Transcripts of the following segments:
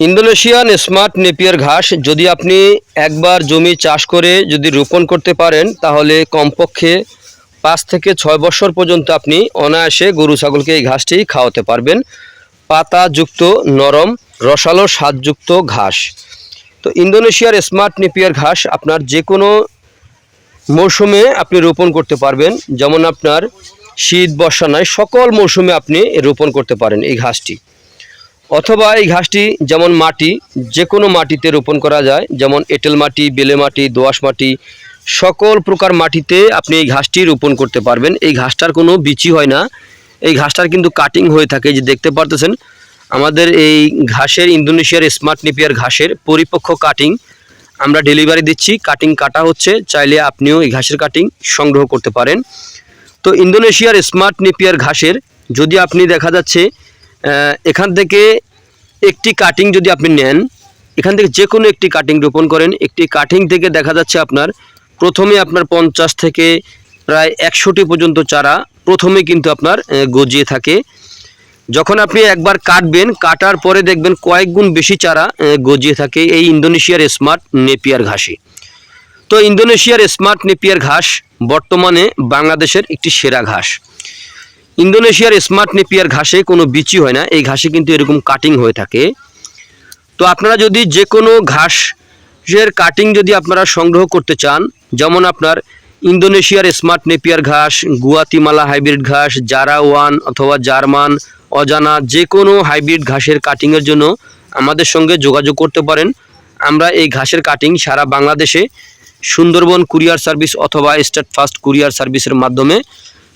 Indonesian smart Napier ঘাস যদি আপনি একবার জমি চাষ করে যদি রোপণ করতে পারেন, তাহলে কমপক্ষে পাঁচ থেকে ছয় বছর পর্যন্ত আপনি অনায়াসে গরু ছাগলকে এই ঘাসটি খাওয়াতে পারবেন। পাতাযুক্ত, নরম, রসালো, স্বাদযুক্ত ঘাস। তো ইন্দোনেশিয়ার স্মার্ট নেপিয়ার ঘাস আপনার যে কোনো মৌসুমে আপনি রোপণ করতে পারবেন। যেমন আপনার শীত, বর্ষা নয় সকল মৌসুমে আপনি রোপণ করতে পারেন এই ঘাসটি। অথবা এই ঘাসটি যেমন মাটি যে কোনো মাটিতে রোপণ করা যায়, যেমন এঁটেল মাটি, বেলে মাটি দোআঁশ মাটি, সকল প্রকার মাটিতে আপনি এই ঘাসটি রোপণ করতে পারবেন। এই ঘাসটার কোনো বিচি হয় না। এই ঘাসটার কিন্তু কাটিং হয়ে থাকে যে দেখতে পারতেছেন, আমাদের এই ঘাসের ইন্দোনেশিয়ার স্মার্ট নিপিয়ার ঘাসের পরিপক্ক কাটিং আমরা ডেলিভারি দিচ্ছি। কাটিং কাটা হচ্ছে, চাইলে আপনিও এই ঘাসের কাটিং সংগ্রহ করতে পারেন। তো ইন্দোনেশিয়ার স্মার্ট নেপিয়ার ঘাসের যদি আপনি দেখা যাচ্ছে এখান থেকে একটি কাটিং যদি আপনি নেন, এখান থেকে যে কোনো একটি কাটিং রোপণ করেন, একটি কাটিং থেকে দেখা যাচ্ছে আপনার প্রথমে আপনার পঞ্চাশ থেকে প্রায় একশোটি পর্যন্ত চারা প্রথমে কিন্তু আপনার গজিয়ে থাকে। যখন আপনি একবার কাটবেন, কাটার পরে দেখবেন কয়েক গুণ বেশি চারা গজিয়ে থাকে এই ইন্দোনেশিয়ার স্মার্ট নেপিয়ার ঘাসে। তো ইন্দোনেশিয়ার স্মার্ট নেপিয়ার ঘাস বর্তমানে বাংলাদেশের একটি সেরা ঘাস। ইন্দোনেশিয়ার স্মার্ট নেপিয়ার ঘাসে কোনো বিচি হয় না। এই ঘাসে কিন্তু এরকম কাটিং হয়ে থাকে। তো আপনারা যদি যে কোনো ঘাসের কাটিং যদি আপনারা সংগ্রহ করতে চান, যেমন আপনার ইন্দোনেশিয়ার স্মার্ট নেপিয়ার ঘাস, গুয়াতিমালা হাইব্রিড ঘাস, জারা ওয়ান অথবা জার্মান, অজানা যে কোনো হাইব্রিড ঘাসের কাটিংয়ের জন্য আমাদের সঙ্গে যোগাযোগ করতে পারেন। আমরা এই ঘাসের কাটিং সারা বাংলাদেশে সুন্দরবন কুরিয়ার সার্ভিস অথবা স্টেট ফার্স্ট কুরিয়ার সার্ভিসের মাধ্যমে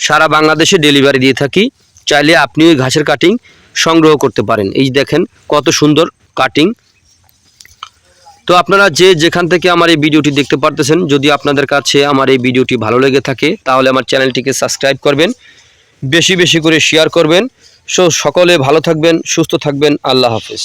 সারা বাংলাদেশে ডেলিভারি দিয়ে থাকি, চাইলে আপনি ওই ঘাসের কাটিং সংগ্রহ করতে পারেন। এই দেখেন, কত সুন্দর কাটিং তো আপনারা যে যেখান থেকে আমার এই ভিডিওটি দেখতে পারতেছেন, যদি আপনাদের কাছে আমার এই ভিডিওটি ভালো লেগে থাকে, তাহলে আমার চ্যানেলটিকে সাবস্ক্রাইব করবেন, বেশি বেশি করে শেয়ার করবেন। সো সকলে ভালো থাকবেন, সুস্থ থাকবেন, আল্লাহ হাফিজ।